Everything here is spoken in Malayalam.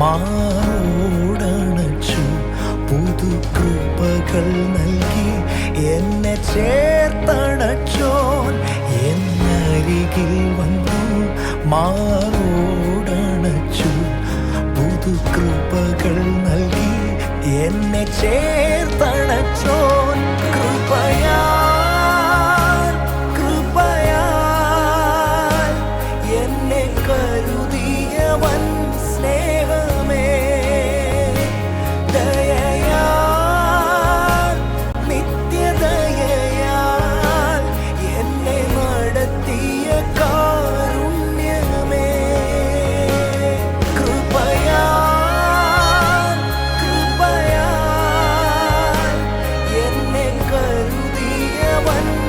മാറോടണച്ചു. പുതുകൃപകൾ നൽകി എന്നെ ചേർത്തണച്ചോൻ. എന്നരികിൽ വന്നു മാറോടണച്ചു. പുതുകൃപകൾ നൽകി എന്നെ ചേർത്തണച്ചോൻ. കൃപയാ കൃപയാ എന്നെ കരു one.